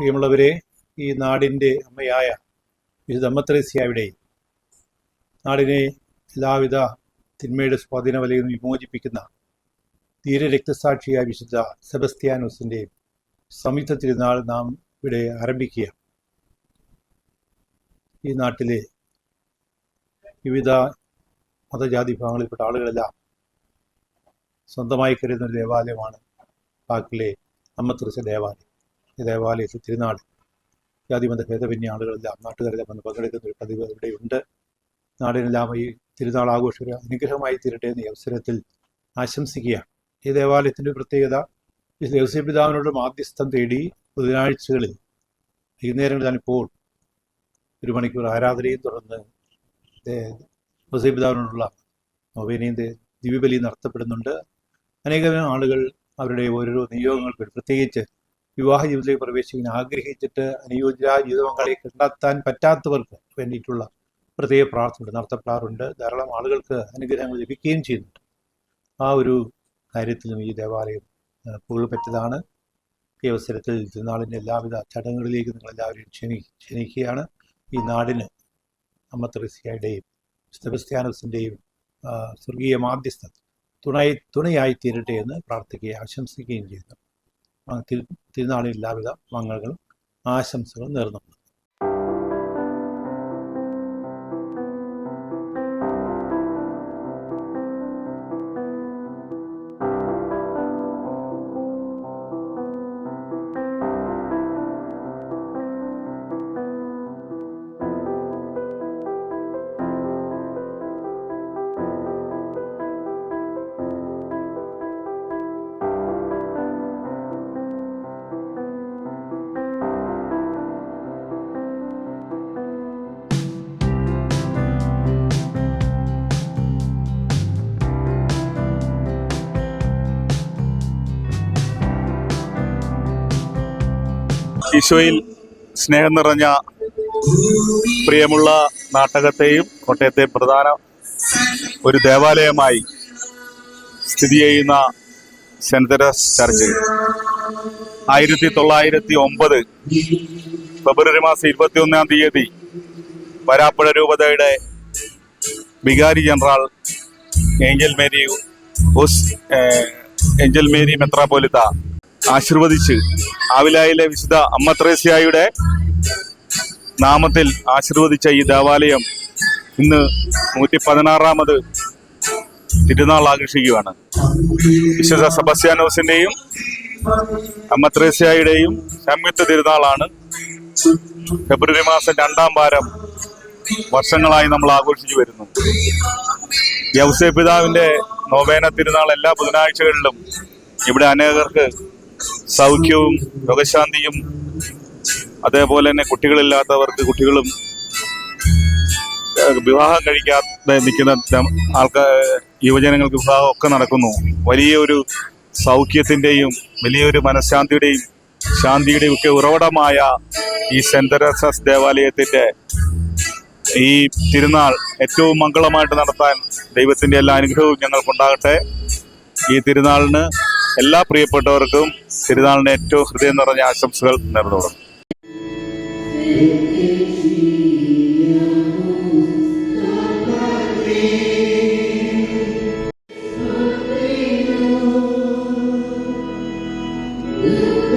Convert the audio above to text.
പ്രിയമുള്ളവരെ ഈ നാടിന്റെ അമ്മയായ വിശുദ്ധ അമ്മത്രേസ്യാവിടെ നാടിനെ എല്ലാവിധ തിന്മയുടെ സ്വാധീന വലയിൽ വിമോചിപ്പിക്കുന്ന ധീര രക്തസാക്ഷിയായ വിശുദ്ധ സെബസ്ത്യാനോസിന്റെ സംയുക്ത തിരുനാൾ നാം ഇവിടെ ആരംഭിക്കുക. ഈ നാട്ടിലെ വിവിധ മതജാതി വിഭാഗങ്ങളിൽപ്പെട്ട ആളുകളെല്ലാം സ്വന്തമായി കരുതുന്ന ഒരു ദേവാലയമാണ് പാക്കിലെ അമ്മത്തുറിച്ച ദേവാലയം. ഈ ദേവാലയത്തിൽ തിരുനാൾ ജാതിമത ഭേദമന്യ ആളുകളെല്ലാം നാട്ടുകാരെല്ലാം വന്ന് പങ്കെടുക്കുന്ന ഒരു പതിവ് ഇവിടെയുണ്ട് നാടിനെല്ലാം ഈ തിരുനാൾ ആഘോഷം ഒരു അനുഗ്രഹമായി തീരട്ടെ എന്ന അവസരത്തിൽ ആശംസിക്കുകയാണ്. ഈ ദേവാലയത്തിന്റെ പ്രത്യേകത ദേവസ്വപിതാവിനോട് മാധ്യസ്ഥം തേടി ബുധനാഴ്ചകളിൽ വൈകുന്നേരങ്ങളിലാണ് ഇപ്പോൾ ഒരു മണിക്കൂർ ആരാധനയും തുടർന്ന് ദേവസ്വപിതാവിനോടുള്ള നൊവേനയും ദിവ്യബലി നടത്തപ്പെടുന്നുണ്ട്. അനേകം ആളുകൾ അവരുടെ ഓരോരോ നിയോഗങ്ങൾക്ക് പ്രത്യേകിച്ച് വിവാഹ ജീവിതത്തിലേക്ക് പ്രവേശിക്കാൻ ആഗ്രഹിച്ചിട്ട് അനുയോജ്യരായ ജീവിതങ്ങളെ കണ്ടെത്താൻ പറ്റാത്തവർക്ക് വേണ്ടിയിട്ടുള്ള പ്രത്യേക പ്രാർത്ഥന നടത്തപ്പെടാറുണ്ട് ധാരാളം ആളുകൾക്ക് അനുഗ്രഹങ്ങൾ ലഭിക്കുകയും ചെയ്യുന്നുണ്ട്. ആ ഒരു കാര്യത്തിലും ഈ ദേവാലയം പുകഴ്പറ്റതാണ് ഈ അവസരത്തിൽ തിരുനാളിന്റെ എല്ലാവിധ ചടങ്ങുകളിലേക്ക് നിങ്ങളെല്ലാവരെയും ക്ഷണി ക്ഷണിക്കുകയാണ്. ഈ നാടിന് അമ്മ തെറേസ്യയുടെയും സെബസ്ത്യാനോസിന്റെയും സ്വർഗീയ മാധ്യസ്ഥ തുണയി തുണയായി തീരട്ടെ എന്ന് പ്രാർത്ഥിക്കുകയും ആശംസിക്കുകയും ചെയ്യുന്നു. തിരുനാളിൽ എല്ലാവിധ മംഗളങ്ങളും ആശംസകളും നേർന്നു ഈശോയിൽ സ്നേഹം നിറഞ്ഞ പ്രിയമുള്ള നാട്ടകത്തെയും കോട്ടയത്തെ പ്രധാന ഒരു ദേവാലയമായി സ്ഥിതി ചെയ്യുന്ന സെന്റ് ചർച്ച്. ആയിരത്തി തൊള്ളായിരത്തി ഒമ്പത് ഫെബ്രുവരി മാസം ഇരുപത്തി ഒന്നാം തീയതി വരാപ്പുഴ രൂപതയുടെ വികാരി general Angel Mary Angel Mary മെത്രാപോലിത്ത ആശീർവദിച്ച് ആവിലായിലെ വിശുദ്ധ അമ്മ ത്രേസ്യായുടെ നാമത്തിൽ ആശീർവദിച്ച ഈ ദേവാലയം ഇന്ന് നൂറ്റി പതിനാറാമത് തിരുനാൾ ആഘോഷിക്കുകയാണ്. വിശുദ്ധ സബസ്യാനോസിന്റെയും അമ്മ ത്രേസ്യായുടെയും സംയുക്ത തിരുനാളാണ്. ഫെബ്രുവരി മാസം രണ്ടാം വാരം വർഷങ്ങളായി നമ്മൾ ആഘോഷിച്ചു വരുന്നു. യൗസേ പിതാവിന്റെ നോവേന തിരുനാൾ എല്ലാ ബുധനാഴ്ചകളിലും ഇവിടെ അനേകർക്ക് സൗഖ്യവും രോഗശാന്തിയും അതേപോലെ തന്നെ കുട്ടികളില്ലാത്തവർക്ക് കുട്ടികളും വിവാഹം കഴിക്കാതെ നിൽക്കുന്ന ആൾക്കാർ യുവജനങ്ങൾക്ക് വിവാഹം ഒക്കെ നടക്കുന്നു. വലിയൊരു സൗഖ്യത്തിന്റെയും വലിയൊരു മനഃശാന്തിയുടെയും ശാന്തിയുടെയും ഒക്കെ ഉറവിടമായ ഈ സെന്റ് തെരസസ് ദേവാലയത്തിന്റെ ഈ തിരുനാൾ ഏറ്റവും മംഗളമായിട്ട് നടത്താൻ ദൈവത്തിന്റെ എല്ലാ അനുഗ്രഹവും ഞങ്ങൾക്കുണ്ടാകട്ടെ. ഈ തിരുനാളിന് എല്ലാ പ്രിയപ്പെട്ടവർക്കും തിരുനാളിന് ഏറ്റവും ഹൃദയം നിറഞ്ഞ ആശംസകൾ നേർന്നുകൊള്ളുന്നു Ooh.